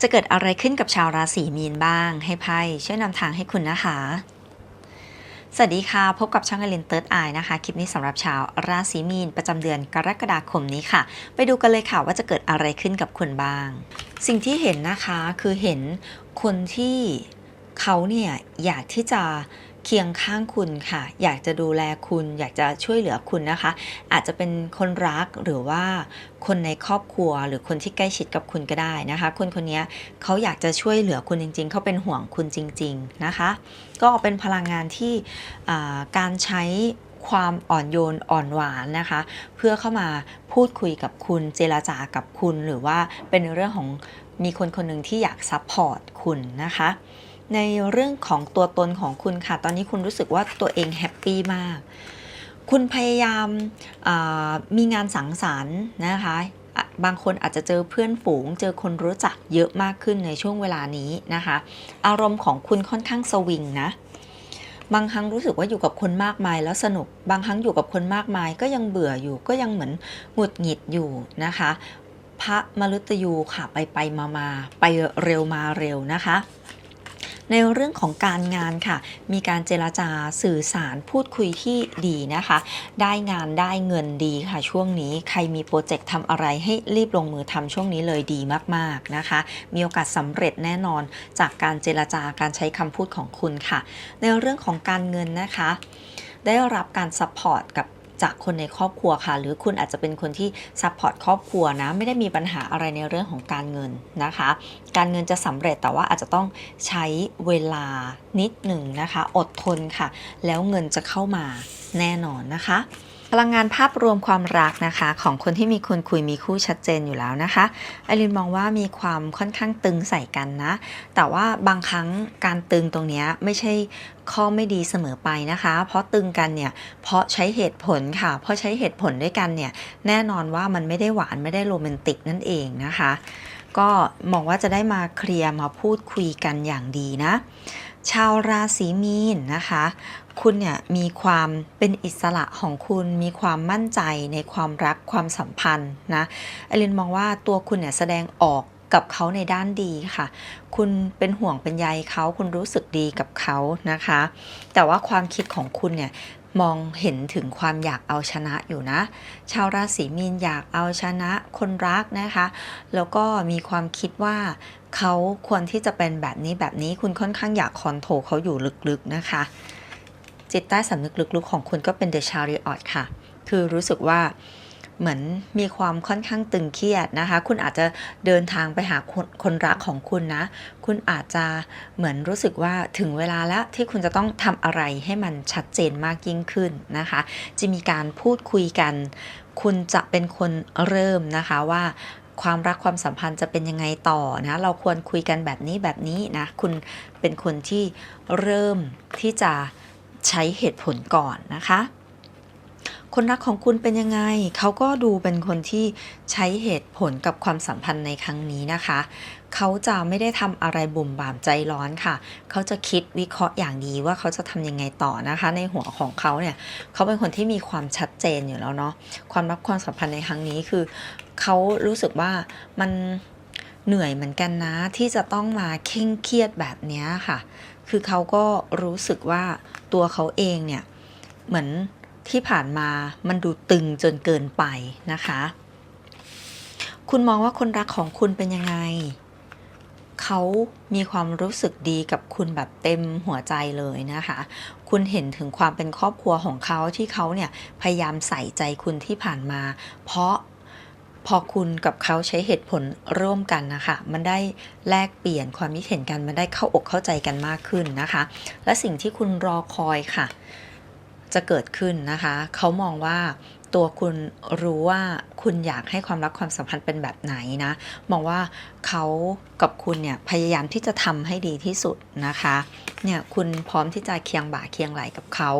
จะเกิดอะไรขึ้นกับชาวราศีมีนบ้าง ให้ไพ่ช่วยนำทางให้คุณนะคะ สวัสดีค่ะ พบกับช่องอลินเติร์ดไอนะคะ คลิปนี้สำหรับชาวราศีมีน ประจำเดือนกรกฎาคมนี้ค่ะ ไปดูกันเลยค่ะว่าจะเกิดอะไรขึ้นกับคุณบ้าง สิ่งที่เห็นนะคะคือเห็นคนที่เขาเนี่ยอยากที่จะ เคียงข้างคุณค่ะ อยากจะดูแลคุณ อยากจะช่วยเหลือคุณนะคะ อาจจะเป็นคนรักหรือว่าคนในครอบครัวหรือคนที่ใกล้ชิดกับคุณก็ได้นะคะ คนคนนี้เขาอยากจะช่วยเหลือคุณจริง ๆ เขาเป็นห่วงคุณจริง ๆนะคะ ก็เป็นพลังงานที่การใช้ความอ่อนโยนอ่อนหวานนะคะ เพื่อเข้ามาพูดคุยกับคุณเจรจากับคุณ หรือว่าเป็นเรื่องของมีคนคนหนึ่งที่อยากซัพพอร์ตคุณนะคะ ในเรื่องของตัวตนของคุณค่ะ ตอนนี้คุณรู้สึกว่าตัวเองแฮปปี้มาก คุณพยายามามีงานสังสรรค์นะคะอะบางคนอาจจะเจอเพื่อนฝูง เจอคนรู้จักเยอะมากขึ้นในช่วงเวลานี้นะคะ อารมณ์ของคุณค่อนข้างสวิงนะบางครั้งรู้สึกว่าอยู่กับคนมากมายแล้วสนุก บางครั้งอยู่กับคนมากมายก็ยังเบื่ออยู่ก็ยังเหมือนหงุดหงิดอยู่นะคะ พระมฤตยูค่ะไปไปมามาไปเร็วมาเร็วนะคะ ในเรื่องของการงานค่ะ มีการเจรจาสื่อสารพูดคุยที่ดีนะคะ ได้งานได้เงินดีค่ะ ช่วงนี้ใครมีโปรเจกต์ทำอะไรให้รีบลงมือทำช่วงนี้เลยดีมากๆนะคะ มีโอกาสสำเร็จแน่นอนจากการเจรจาการใช้คำพูดของคุณค่ะ ในเรื่องของการเงินนะคะ ได้รับการซัพพอร์ตกับ จากคนในครอบครัวค่ะ หรือคุณอาจจะเป็นคนที่ซัพพอร์ตครอบครัวนะไม่ได้มีปัญหาอะไรในเรื่องของการเงินนะคะ การเงินจะสำเร็จแต่ว่าอาจจะต้องใช้เวลานิดหนึ่งนะคะ อดทนค่ะ แล้วเงินจะเข้ามาแน่นอนนะคะ พลังงานภาพรวมความรักนะคะ ของคนที่มีคนคุยมีคู่ชัดเจนอยู่แล้วนะคะไอรินมองว่ามีความค่อนข้างตึงใส่กันนะ แต่ว่าบางครั้งการตึงตรงนี้ไม่ใช่ข้อไม่ดีเสมอไปนะคะ เพราะตึงกันเนี่ยเพราะใช้เหตุผลค่ะ เพราะใช้เหตุผลด้วยกันเนี่ยแน่นอนว่ามันไม่ได้หวานไม่ได้โรแมนติกนั่นเองนะคะ ก็มองว่าจะได้มาเคลียร์มาพูดคุยกันอย่างดีนะ ชาวราศีมีนนะคะ คุณเนี่ยมีความเป็นอิสระของคุณมีความมั่นใจในความรักความสัมพันธ์นะไอรินมองว่าตัวคุณเนี่ยแสดงออกกับเขาในด้านดีค่ะ คุณเป็นห่วงเป็นใยเขา คุณรู้สึกดีกับเขานะคะ แต่ว่าความคิดของคุณเนี่ย มองเห็นถึงความอยากเอาชนะอยู่นะ ชาวราศีมีนอยากเอาชนะคนรักนะคะ แล้วก็มีความคิดว่าเขาควรที่จะเป็นแบบนี้แบบนี้คุณค่อนข้างอยากคอนโทรลเขาอยู่ลึกๆนะคะ จิตใต้สำนึกลึกๆของคุณก็เป็นเดอะชาริออตค่ะ คือรู้สึกว่า เหมือนมีความค่อนข้างตึงเครียดนะคะ คุณอาจจะเดินทางไปหาคนคนรักของคุณนะ คุณอาจจะเหมือนรู้สึกว่าถึงเวลาแล้วที่คุณจะต้องทำอะไรให้มันชัดเจนมากยิ่งขึ้นนะคะ จะมีการพูดคุยกัน คุณจะเป็นคนเริ่มนะคะว่าความรักความสัมพันธ์จะเป็นยังไงต่อนะ เราควรคุยกันแบบนี้แบบนี้นะ คุณเป็นคนที่เริ่มที่จะใช้เหตุผลก่อนนะคะ คนรักของคุณเป็นยังไง เขาก็ดูเป็นคนที่ใช้เหตุผลกับความสัมพันธ์ในครั้งนี้นะคะ เขาจะไม่ได้ทำอะไรบุ่มบามใจร้อนค่ะ เขาจะคิดวิเคราะห์อย่างดีว่าเขาจะทำยังไงต่อนะคะ ในหัวของเขาเนี่ย เขาเป็นคนที่มีความชัดเจนอยู่แล้วเนาะ ความรักความสัมพันธ์ในครั้งนี้คือ เขารู้สึกว่ามันเหนื่อยเหมือนกันนะที่จะต้องมาเคร่งเครียดแบบนี้ค่ะ คือเขาก็รู้สึกว่าตัวเขาเองเนี่ยเหมือน ที่ผ่านมามันดูตึงจนเกินไปนะคะ คุณมองว่าคนรักของคุณเป็นยังไง เขามีความรู้สึกดีกับคุณแบบเต็มหัวใจเลยนะคะ คุณเห็นถึงความเป็นครอบครัวของเขาที่เขาเนี่ยพยายามใส่ใจคุณที่ผ่านมา เพราะพอคุณกับเขาใช้เหตุผลร่วมกันนะคะ มันได้แลกเปลี่ยนความคิดเห็นกัน มันได้เข้าอกเข้าใจกันมากขึ้นนะคะ และสิ่งที่คุณรอคอยค่ะ จะเกิดขึ้นนะคะ เขามองว่าตัวคุณรู้ว่าคุณอยากให้ความรักความสัมพันธ์เป็นแบบไหนนะมองว่าเขากับคุณเนี่ยพยายามที่จะทำให้ดีที่สุดนะคะเนี่ยคุณพร้อมที่จะเคียงบ่าเคียงไหลกับเขา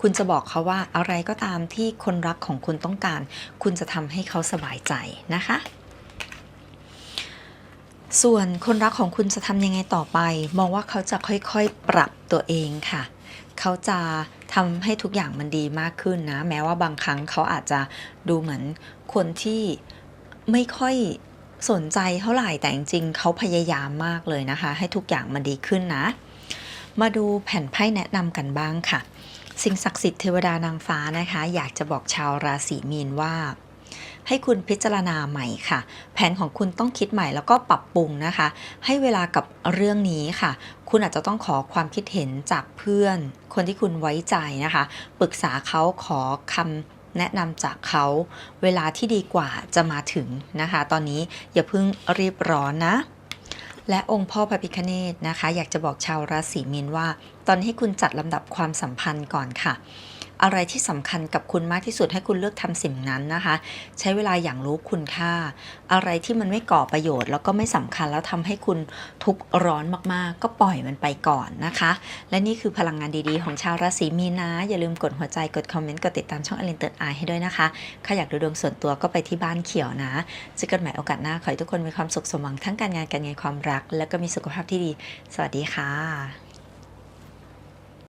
คุณจะบอกเขาว่าอะไรก็ตามที่คนรักของคุณต้องการ คุณจะทำให้เขาสบายใจนะคะ ส่วนคนรักของคุณจะทำยังไงต่อไป มองว่าเขาจะค่อยๆปรับตัวเองค่ะ เขาจะ ทำให้ทุกอย่างมันดีมากขึ้นนะ แม้ว่าบางครั้งเขาอาจจะดูเหมือนคนที่ไม่ค่อยสนใจเท่าไหร่แต่จริงๆเขาพยายามมากเลยนะคะ ให้ทุกอย่างมันดีขึ้นนะ มาดูแผ่นไพ่แนะนำกันบ้างค่ะ สิ่งศักดิ์สิทธิ์เทวดานางฟ้านะคะ อยากจะบอกชาวราศีมีนว่า ให้คุณพิจารณาใหม่ค่ะ แผนของคุณต้องคิดใหม่แล้วก็ปรับปรุงนะคะ ให้เวลากับเรื่องนี้ค่ะ คุณอาจจะต้องขอความคิดเห็นจากเพื่อน คนที่คุณไว้ใจนะคะ ปรึกษาเขาขอคำแนะนำจากเขาเวลาที่ดีกว่าจะมาถึงนะคะ ตอนนี้อย่าเพิ่งรีบร้อนนะ และองค์พ่อพระพิคเนตนะคะ อยากจะบอกชาวราศีมีนว่า ตอนนี้ให้คุณจัดลำดับความสัมพันธ์ก่อนค่ะ อะไรที่สำคัญกับคุณมากที่สุดให้คุณเลือกทำสิ่งนั้นนะคะ ใช้เวลาอย่างรู้คุณค่า อะไรที่มันไม่ก่อประโยชน์ แล้วก็ไม่สำคัญแล้วทำให้คุณทุกข์ร้อนมากๆ ก็ปล่อยมันไปก่อนนะคะ และนี่คือพลังงานดีๆ ของชาวราศีมีนนะอย่าลืมกดหัวใจกดคอมเมนต์กดติดตามช่องอลินเติร์ดไอให้ด้วยนะคะใครอยากดูดวงส่วนตัวก็ไปที่บ้านเขียวนะเจอกันใหม่โอกาสหน้าขอให้ทุกคนมีความสุขสมหวังทั้งการงานการเงินความรัก และก็มีสุขภาพที่ดี สวัสดีค่ะ